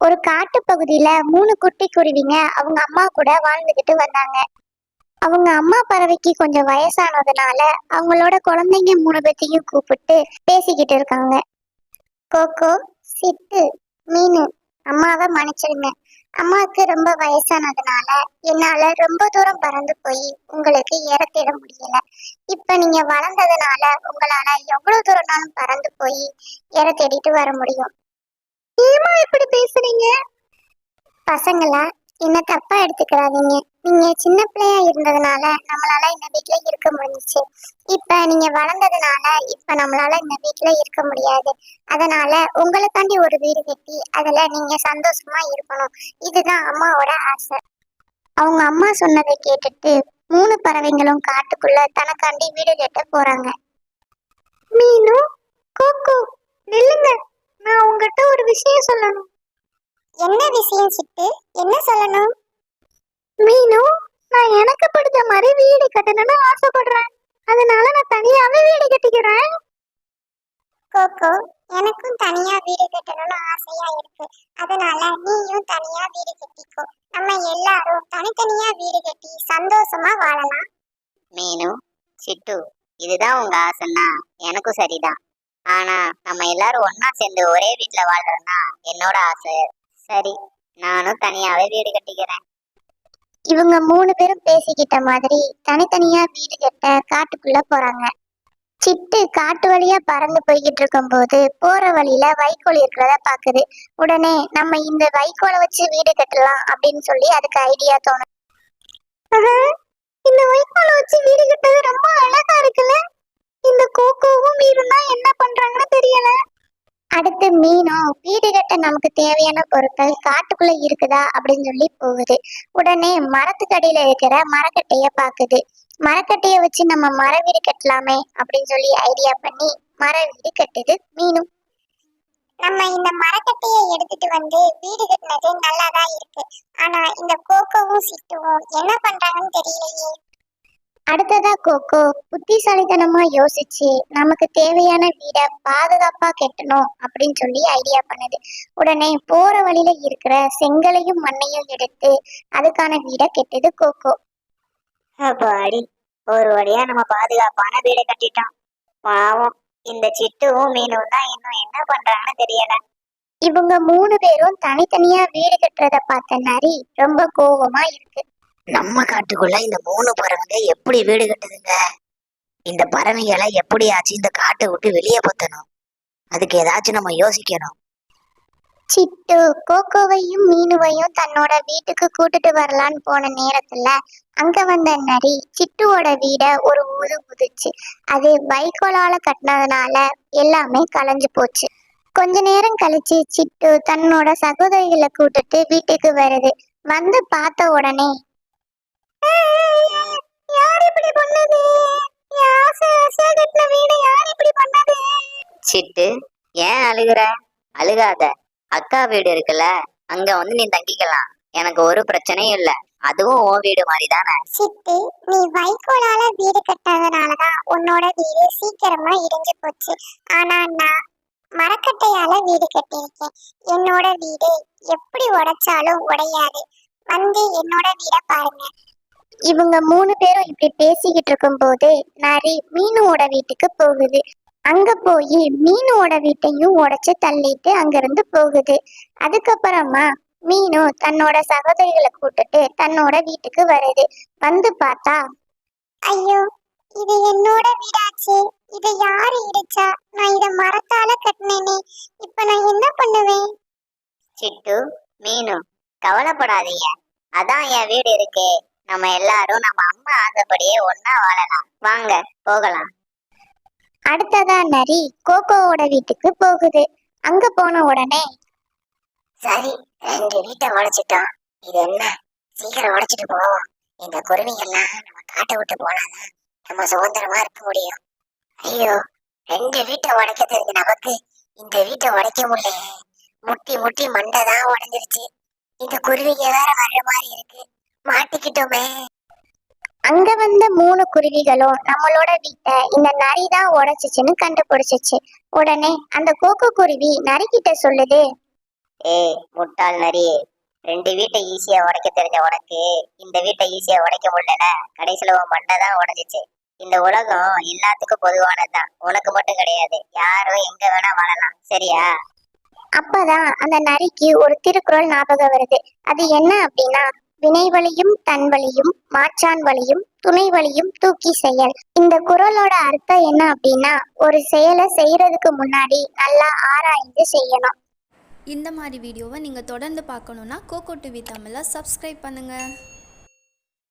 ஒரு காட்டு பகுதியில மூணு குட்டி குருவிங்க அவங்க அம்மா கூட வாழ்ந்துகிட்டு வந்தாங்க. அவங்க அம்மா பறவைக்கு கொஞ்சம் வயசானதுனால அவங்களோட குழந்தைங்க மூணு பேத்தையும் கூப்பிட்டு பேசிக்கிட்டு இருக்காங்க. கோகோ சிட்டு மீனு அம்மாவை மன்னிச்சிடுங்க. அம்மாவுக்கு ரொம்ப வயசானதுனால என்னால ரொம்ப தூரம் பறந்து போய் உங்களுக்கு இறத்திட முடியல. இப்ப நீங்க வளர்ந்ததுனால உங்களால எவ்வளவு தூரம்னாலும் பறந்து போய் இற தேடிட்டு வர முடியும். பசங்களா? என்ன தப்பா எடுத்துக்கிறாதீங்க. நீங்க சின்ன பிள்ளையா இருந்ததுனால நம்மளால இந்த வீட்டுல இருக்க முடிஞ்சுச்சு. இப்ப நீங்க வளர்ந்ததுனால இப்ப நம்மளால இந்த வீட்டுல இருக்க முடியாது. அதனால உங்களுக்காண்டி ஒரு வீடு கட்டி அதுல நீங்க சந்தோஷமா இருக்கணும். இதுதான் அம்மாவோட ஆசை. அவங்க அம்மா சொன்னதை கேட்டுட்டு மூணு பறவைங்களும் காட்டுக்குள்ள தனக்காண்டி வீடு கட்ட போறாங்க. மீனு கோகோ நில்லுங்க. நான் உங்ககிட்ட ஒரு விஷயம் சொல்லணும். என்ன விஷயம் சிட்டு என்ன சொல்லணும்? மீனு நான் எனக்கு பிடிச்ச மாதிரி வீடு கட்டணும்னு ஆசைப்படுறேன். அதனால நான் தனியாவே வீடு கட்டிக்கிறேன். கோகோ எனக்கும் தனியா வீடு கட்டணும்னு ஆசையா இருக்கு. அதனால நீயும் தனியா வீடு கட்டிக்கோ. நம்ம எல்லாரும் தனித்தனியா வீடு கட்டி சந்தோஷமா வாழலாம். மீனு சிட்டு இதுதான் உங்க ஆசைன்னா எனக்கும் சரிதான். ஆனா நம்ம எல்லாரும் ஒண்ணா சேர்ந்து ஒரே வீட்ல வாழ்றோம்னா என்னோட ஆசை. சரி நானும் தனியாவே வீடு கட்டிக்கிறேன். இவங்க மூணு பேரும் பேசிக்கிட்ட மாதிரி தனித்தனியா வீடு கட்ட காட்டுக்குள்ள போறாங்க. சிட்டு காட்டு வழியா பறந்து போய்கிட்டு இருக்கும்போது போற வழியில வைக்கோல் இருக்கிறத பாக்குது. உடனே நம்ம இந்த வைக்கோலை வச்சு வீடு கட்டலாம் அப்படின்னு சொல்லி அதுக்கு ஐடியா தோணும் இந்த வைக்கோலை வச்சு வீடு கட்டது ரொம்ப அழகா இருக்குல்ல? அடுத்து மீனும் வீடு கட்ட நமக்கு தேவையான பொருட்கள் காட்டுக்குள்ள இருக்குதா அப்படின்னு சொல்லி போகுது. உடனே மரத்துக்கடியில இருக்கிற மரக்கட்டைய பாக்குது மரக்கட்டைய வச்சு நம்ம மர வீடு கட்டலாமே அப்படின்னு சொல்லி ஐடியா பண்ணி மர வீடு கட்டுது மீனும் நம்ம இந்த மரக்கட்டையை எடுத்துட்டு வந்து வீடு கட்டினது நல்லாதான் இருக்கு. ஆனா இந்த கோக்கவும் சிட்டுவும் என்ன பண்றாங்கன்னு தெரியலையே. அடுத்ததா கோகோ புத்திசாலித்தனமா யோசிச்சு நமக்கு தேவையான வீடை பாதுகாப்பா கட்டணும் அப்படின்னு சொல்லி ஐடியா பண்ணுது. உடனே போற வழியில இருக்கிற செங்கலையும் மண்ணையும் எடுத்து அதுக்கான வீடை கெட்டுது கோகோ. அப்பாடி ஒரு வழியா நம்ம பாதுகாப்பான வீடு கட்டிட்டோம். பாவம் இந்த சிட்டுவும் மீனும் தான் இன்னும் என்ன பண்றாங்கன்னு தெரியல. இவங்க மூணு பேரும் தனித்தனியா வீடு கட்டுறத பார்த்த நரி ரொம்ப கோவமா இருக்கு. நம்ம காட்டுக்குள்ள இந்த மூணு பறவைங்க எப்படி வீடு கட்டுதுங்க? இந்த பறவைகளை எப்படியாச்சும் இந்த காட்டை விட்டு வெளியே பத்தணும்? அதுக்கு ஏதாச்சும் நம்ம யோசிக்கணும். சிட்டு கோகோவையும் மீனுவையும் தன்னோட வீட்டுக்கு கூட்டிட்டு வரலான்னு போன நேரத்துல அங்க வந்த நரி சிட்டுவோட வீட ஒரு ஊது குதிச்சு அது வைக்கோலால கட்டினதுனால எல்லாமே கலைஞ்சு போச்சு. கொஞ்ச நேரம் கழிச்சு சிட்டு தன்னோட சகோதரிகளை கூட்டிட்டு வீட்டுக்கு வருது. வந்து பார்த்த உடனே சிட்டு ஏன் அழுகுற? அழுகாத. அக்கா வீடு இருக்குல்ல அங்க வந்து நீ தங்கிக்கலாம். எனக்கு ஒரு பிரச்சனையும் இல்ல. அதுவும் உன் வீடு மாதிரி தானே சிட்டு நீ வைக்கோலால வீடு கட்டாதனாலதான் உன்னோட வீடு சீக்கிரமா இடிஞ்சு போச்சு. ஆனா நான் மரக்கட்டையால வீடு கட்டியிருக்கேன். என்னோட வீடு எப்படி உடைச்சாலும் உடையாது. வந்து என்னோட வீட பாருங்க. இவங்க மூணு பேரும் இப்படி பேசிக்கிட்டு இருக்கும் போது நரி மீனுவோட வீட்டுக்கு போகுது. அங்க போய் மீனுவோட வீட்டையும் உடைச்சு தள்ளிட்டு அங்கிருந்து போகுது. அதுக்கப்புறமா மீனு தன்னோட சகோதரிகளை கூட்டுட்டு தன்னோட வீட்டுக்கு வருது. வந்து பார்த்தா ஐயோ இது என்னோட வீடாச்சு. இதை யாரு இடிச்சா? நான் இத மரத்தால கட்டினேனே. இப்ப நான் என்ன பண்ணுவேன்? சிட்டு மீனு கவலைப்படாதீங்க. அதான் என் வீடு இருக்கே. நம்ம எல்லாரும் நம்ம அம்மா ஆசைப்படியே ஒன்னா வாழலாம். வாங்க போகலாம். அடுத்ததா நரி கோகோவோட வீட்டுக்கு போகுது. அங்க போன உடனே சரி ரெண்டு வீட்டை உடைச்சிட்டோம். இது என்ன? சீக்கிரம் உடைச்சிட்டு போவோம். இந்த குருவிகள்லாம் நம்ம காட்டை விட்டு போனாதான் நம்ம சுதந்திரமா இருக்க முடியும். ஐயோ ரெண்டு வீட்டை உடைக்க தெரிஞ்ச நமக்கு இந்த வீட்டை உடைக்க முடியல முட்டி முட்டி மண்டை தான் உடைஞ்சிருச்சு. இந்த குருவிங்க வேற வர்ற மாதிரி இருக்கு. மாட்டிக்கிட்டோமே. அங்க வந்த மூணு குருவிகளும் நம்மளோட வீட்டை இந்த நரி தான் உடைச்சிச்சுன்னு கண்டுபிடிச்சிச்சு. உடனே அந்த கோகோ குருவி நரிக்கிட்ட சொல்லுது ஏய் முட்டாள் நரி ரெண்டு வீட்டை ஈஸியா உடைக்க தெரிஞ்ச உனக்கு. இந்த வீட்டை ஈஸியா உடைக்க முடியல கடைசியில உன் மண்டை தான் உடைஞ்சிச்சு. இந்த உலகம் எல்லாத்துக்கும் பொதுவானதுதான். உனக்கு மட்டும் கிடையாது. யாரும் எங்க வேணா வாழலாம். சரியா? அப்பதான் அந்த நரிக்கு ஒரு திருக்குறள் ஞாபகம் வருது. அது என்ன அப்படின்னா வினை வழியும் தன் வழியும் மாற்றான் வழியும் துணை வழியும் தூக்கி செயல். இந்த குறளோட அர்த்தம் என்ன அப்படின்னா ஒரு செயலை செய்யறதுக்கு முன்னாடி நல்லா ஆராய்ந்து செய்யணும். இந்த மாதிரி வீடியோவை நீங்கள் தொடர்ந்து பார்க்கணுன்னா கோகோ டிவி தமிழை சப்ஸ்கிரைப் பண்ணுங்கள்